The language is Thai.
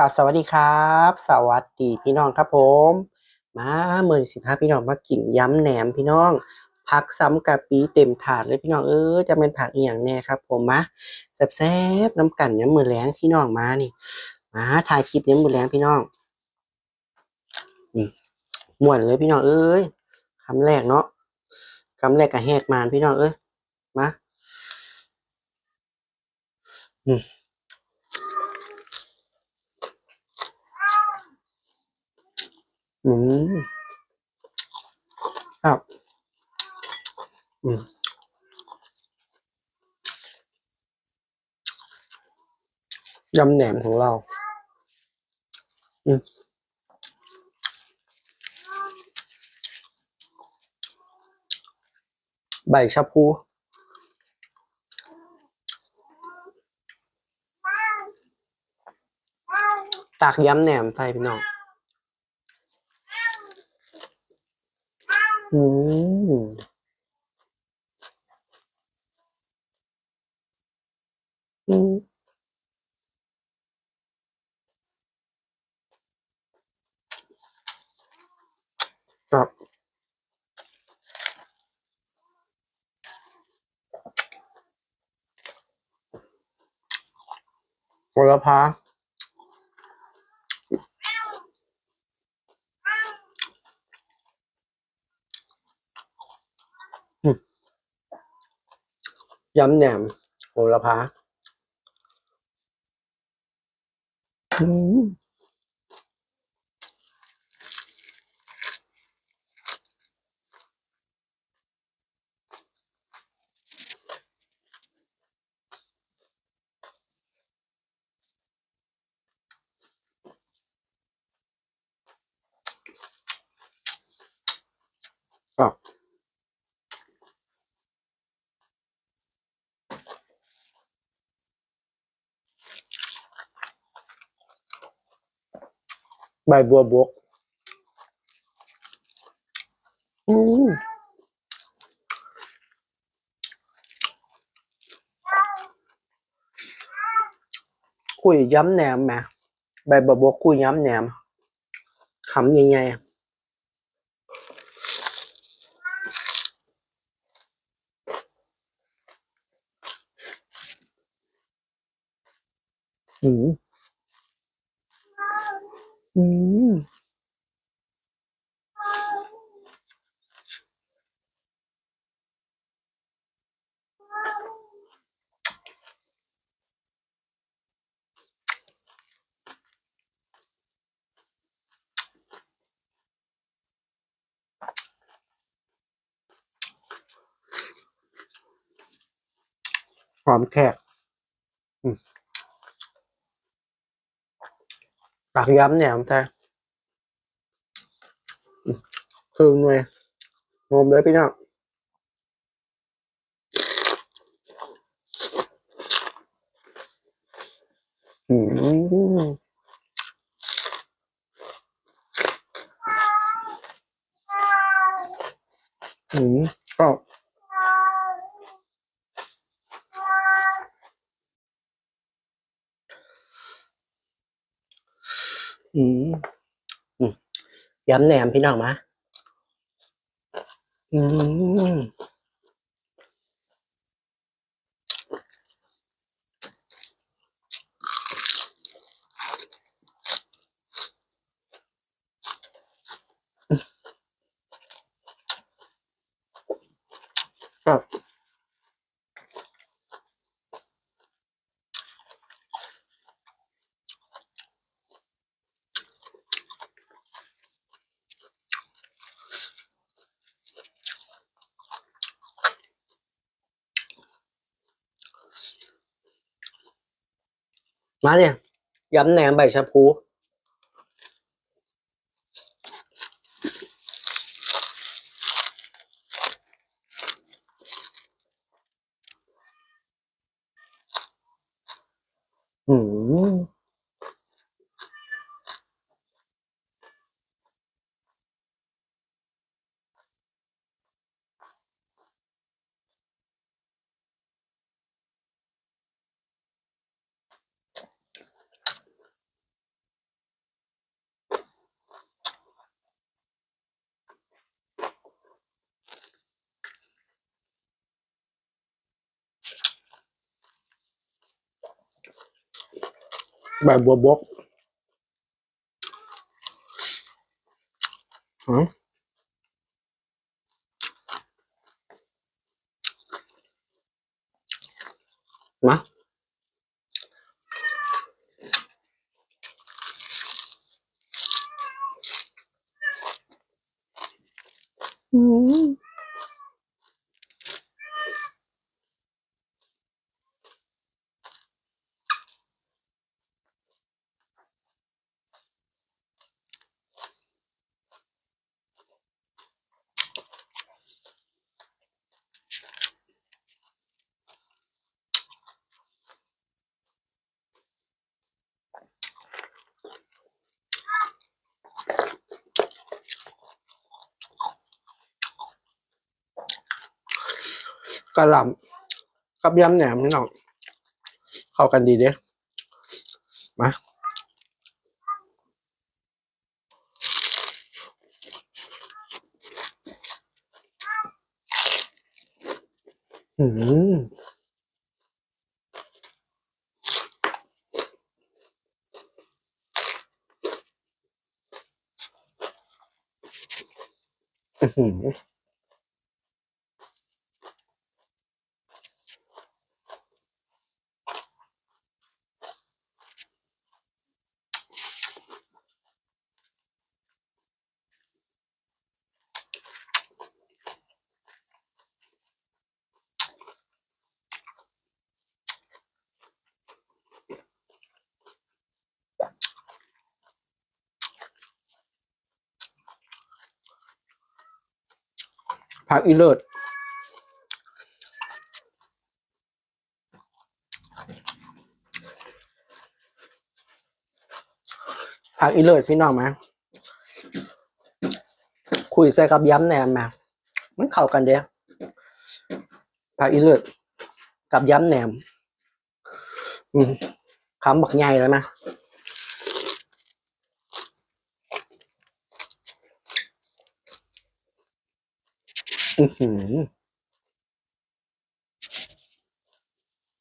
กล่าวสวัสดีครับ สวัสดีพี่น้องครับผม มาเมื่อสิบห้าพี่น้องมากินย้ำแหนมพี่น้องผักซ้ำกะปีเต็มถาดเลยพี่น้องเออจะเป็นผักอีหยังแน่ครับผมมาแซ่บๆน้ำกันย้ำมือแรงพี่น้องมานี่มาถ่ายคลิปย้ำมือแรงพี่น้องอมม่วนเลยพี่น้องเอ้ยคำแรกเนาะคำแรกกับแหกมานพี่น้องเอ้ยมาอืม อืมครับอืมยำแหนมของเรา อืมใบชะพูตักยำแหนมใส่พี่น้อง อืมอืมครับโหระพาอืม ยำแหนมโหระพาอืมครับ ใบบัวบกอืมคุยย้ำแหนมแหมใบบัวบกคุยย้ำแหนมขำยังไงอะอืมอืมห อมแขกอืมตักย้ำแหนมแต่อืมคือหน่วยงมเลยพี่น้องอืมอืมก็อืมอืม ย้ำแหนมพี่น้องมา อืมก็ มาเนี่ยย้ำแหนมใบชะพู อืม ใบบัวบกอืมมาอืม กระหล่ำกับยำแหนมนี่เนาะเข้ากันดีเด้มาอืมอื้อ หือผักอีเลิศผักอีเลิศพี่น้องไหมคุยใส่กับย้ำแนมมา มันเข้ากันเด้ผักอีเลิศกับย้ำแนม อืมคำบักใหญ่แล้วนะ Kesinlikle.